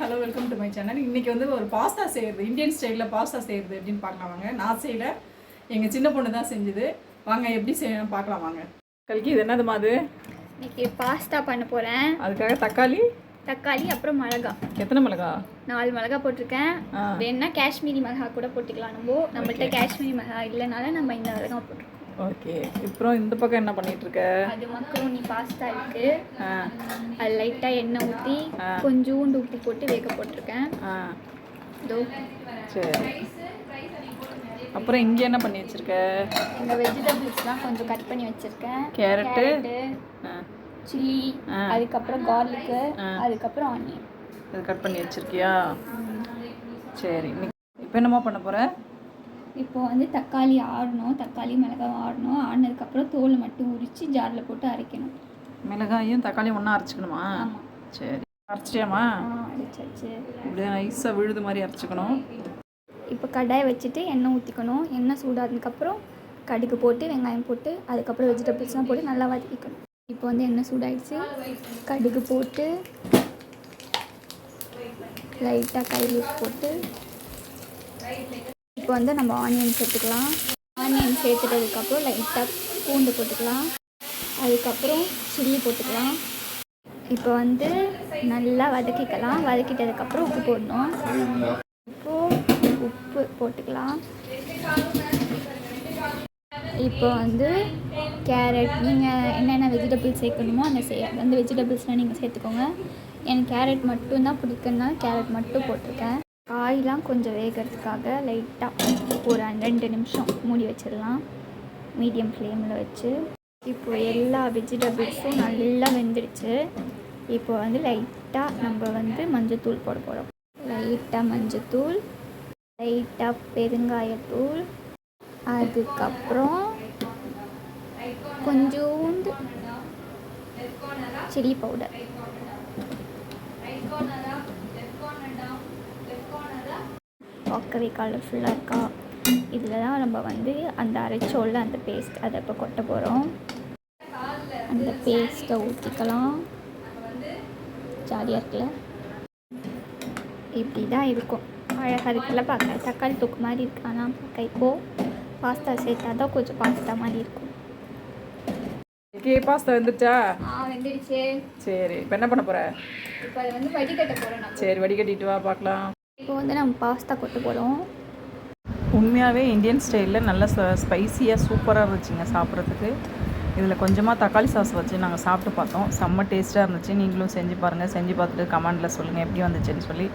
Hello welcome to my channel இன்னைக்கு வந்து ஒரு பாஸ்தா செய்கிறது இந்தியன் ஸ்டைலில் பாஸ்தா செய்கிறது எப்படின்னு பார்க்கலாம் வாங்க. நான் செய்யல எங்கள் சின்ன பொண்ணு தான் செஞ்சுது. வாங்க எப்படி செய்யணும் பார்க்கலாம் வாங்க. கல்கி இது என்னதுமா அது? இன்னைக்கு பாஸ்தா பண்ண போகிறேன் அதுக்காக தக்காளி? தக்காளி அப்புறம் மிளகா. எத்தனை மிளகா? நாலு மிளகா போட்டிருக்கேன். வேணும்னா காஷ்மீரி மிளகா கூட போட்டுக்கலாம். நம்ம நம்மள்ட்ட காஷ்மீரி மிளகா இல்லைனால நம்ம இந்த மிளகா போட்டிருக்கோம் ஓகே. அப்புறம் இந்த பக்கம் என்ன பண்ணிட்டு இருக்க அது மக்ரோனி பாஸ்தா இருக்கு. அது லைட்டாக எண்ணெய் ஆ. கொஞ்சோண்டு உப்பு போட்டு வேக போட்டிருக்கேன். சரி. அப்புறம் இங்கே என்ன பண்ணி வச்சிருக்க? இந்த வெஜிடபிள்ஸ்லாம் கொஞ்சம் கட் பண்ணி வச்சுருக்கேன். கேரட்டு. சில்லி. அதுக்கப்புறம் கார்லிக்கு. அதுக்கப்புறம் ஆனியன் இது கட் பண்ணி வச்சிருக்கியா? சரி. இப்போ என்னம்மா பண்ண போகிற இப்போ வந்து தக்காளி ஆடணும் தக்காளி மிளகாய் ஆடணும். ஆடினதுக்கப்புறம் தோலை மட்டும் உரித்து ஜாரில் போட்டு அரைக்கணும். மிளகாயும் தக்காளியும் ஒன்றா அரைச்சிக்கணுமா? சரி. அரைச்சிட்டியாம்மா? ஆ அரைச்சாச்சு. அப்படியே நைஸாக விழுது மாதிரி அரைச்சிக்கணும். இப்போ கடாயை வச்சுட்டு எண்ணெய் ஊற்றிக்கணும் எண்ணெய் சூடானதுக்கப்புறம் கடுகு போட்டு வெங்காயம் போட்டு அதுக்கப்புறம் வெஜிடபிள்ஸ்லாம் போட்டு நல்லா வதக்கிக்கணும். இப்போ வந்து எண்ணெய் சூடாயிடுச்சு. கடுகு போட்டு லைட்டாக கையில் போட்டு இப்போ வந்து நம்ம ஆனியன் சேர்த்துக்கலாம் ஆனியன் சேர்த்துட்டதுக்கப்புறம் லைட்டாக பூண்டு போட்டுக்கலாம். அதுக்கப்புறம் சில்லி போட்டுக்கலாம். இப்போ வந்து நல்லா வதக்கிக்கலாம். வதக்கிட்டதுக்கப்புறம் உப்பு போடணும். உப்பு உப்பு போட்டுக்கலாம். இப்போ வந்து கேரட் நீங்கள் என்னென்ன வெஜிடபிள்ஸ் சேர்க்கணுமோ அந்த சே அந்த வெஜிடபிள்ஸ்லாம் நீங்கள் சேர்த்துக்கோங்க. எனக்கு கேரட் மட்டும்தான் பிடிக்குன்னா கேரட் மட்டும் போட்டிருக்கேன். காயெலாம் கொஞ்சம் வேகிறதுக்காக லைட்டாக ஒரு ரெண்டு நிமிஷம் மூடி வச்சிடலாம். மீடியம் ஃப்ளேமில் வச்சு. இப்போ எல்லா வெஜிடபிள்ஸும் நல்லா வெந்துடுச்சு. இப்போ வந்து லைட்டாக நம்ம வந்து மஞ்சத்தூள் போட போகிறோம் லைட்டாக மஞ்சத்தூள் லைட்டாக பெருங்காயத்தூள் அதுக்கப்புறம் கொஞ்சோண்டு சில்லி பவுடர் பார்க்கவே கலர்ஃபுல்லாக இருக்கா? இதில் தான் நம்ம வந்து அந்த அரைச்சோல்ல அந்த பேஸ்ட் அதை இப்போ கொட்ட போகிறோம் அந்த பேஸ்ட்டை ஊற்றிக்கலாம் ஜாலியாக இருக்குல்ல? இப்படி தான் இருக்கும். அழகாக இருக்குல்ல பார்க்க தக்காளி தொக்கு மாதிரி இருக்கு. ஆனால் பார்க்க இப்போது பாஸ்தா சேர்த்தா தான் கொஞ்சம் பாஸ்தா மாதிரி இருக்கும். கே பாஸ்தா வந்துருச்சா? சரி இப்போ என்ன பண்ண போகிற இப்போ அதை வந்து வடிகட்ட நம்ம. சரி வடிகட்டிட்டு வா பார்க்கலாம் இப்போ வந்து நம்ம பாஸ்தா கொட்ட போகிறோம் உண்மையாகவே இந்தியன் ஸ்டைலில் நல்ல ஸ்பைசியாக சூப்பராக இருந்துச்சுங்க சாப்பிட்றதுக்கு. இதில் கொஞ்சமாக தக்காளி சாஸ் வச்சு நாங்கள் சாப்பிட்டு பார்த்தோம். செம்ம டேஸ்ட்டாக இருந்துச்சு. நீங்களும் செஞ்சு பாருங்கள் செஞ்சு பார்த்துட்டு கமெண்டில் சொல்லுங்கள் எப்படி வந்துச்சுன்னு சொல்லி.